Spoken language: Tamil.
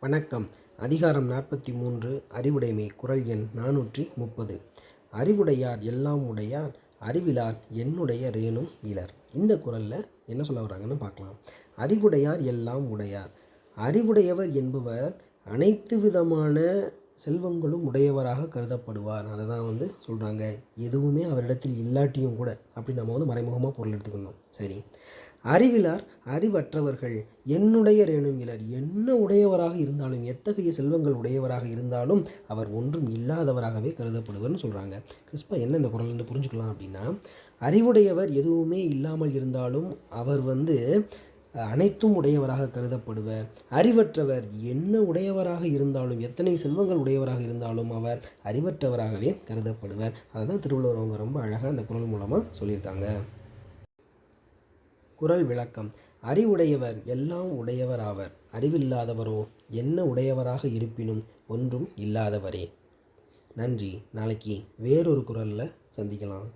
வணக்கம். அதிகாரம் நாற்பத்தி மூன்று அறிவுடைமை குரல் எண் நானூற்றி முப்பது அறிவுடையார் எல்லாம் உடையார் அறிவிலார் என்னுடைய ரேனும் இலர். இந்த குரலில் என்ன சொல்ல வர்றாங்கன்னு பார்க்கலாம். அறிவுடையார் எல்லாம் உடையார். அறிவுடையவர் என்பவர் அனைத்து விதமான செல்வங்களும் உடையவராக கருதப்படுவார். அதை தான் வந்து சொல்கிறாங்க எதுவுமே அவரிடத்தில் இல்லாட்டியும் கூட. அப்படி நம்ம வந்து மறைமுகமாக பொருள் எடுத்துக்கணும். சரி. அறிவிலார் அறிவற்றவர்கள். என்னுடைய ரேணும் இலர் என்ன உடையவராக இருந்தாலும் எத்தகைய செல்வங்கள் உடையவராக இருந்தாலும் அவர் ஒன்றும் இல்லாதவராகவே கருதப்படுவர்னு சொல்கிறாங்க கிறிஸ்பா என்ன இந்த குரல் வந்து புரிஞ்சுக்கலாம் அப்படின்னா அறிவுடையவர் எதுவுமே இல்லாமல் இருந்தாலும் அவர் வந்து அனைத்தும் உடையவராக கருதப்படுவர். அறிவற்றவர் என்ன உடையவராக இருந்தாலும் எத்தனை செல்வங்கள் உடையவராக இருந்தாலும் அவர் அறிவற்றவராகவே கருதப்படுவர். அதை தான் திருவள்ளுவர் அவங்க ரொம்ப அழகாக அந்த குரல் மூலமாக சொல்லியிருக்காங்க. குரல் விளக்கம். அறிவுடையவர் எல்லாம் உடையவர் ஆவர் அறிவில்லாதவரோ என்ன உடையவராக இருப்பினும் ஒன்றும் இல்லாதவரே. நன்றி. நாளைக்கு வேறொரு குரலில் சந்திக்கலாம்.